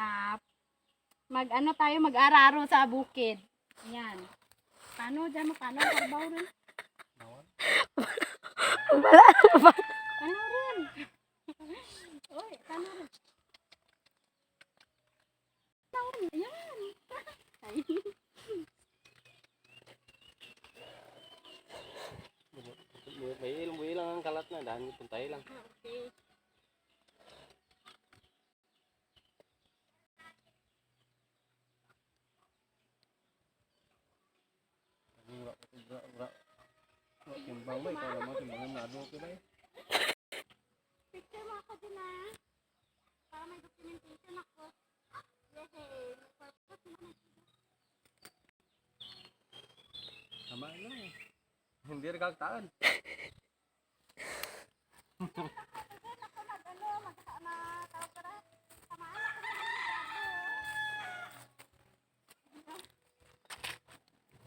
ah, mag ano tayo, mag-araro sa bukid. Yan. Paano dyan mo? Paano? Karbaw rin? Wala na ba? Paano rin? Uy, paano rin? Paano rin? Ayan. Ay. May ilang buhay lang ang kalat na, dahil puntay lang. timbang ba? Ikaw naman timbang na ado ko ba? Picture mo ako din ah. Para may documentation ako. Yes, eh. Na eh. Hindi rin kagtaan.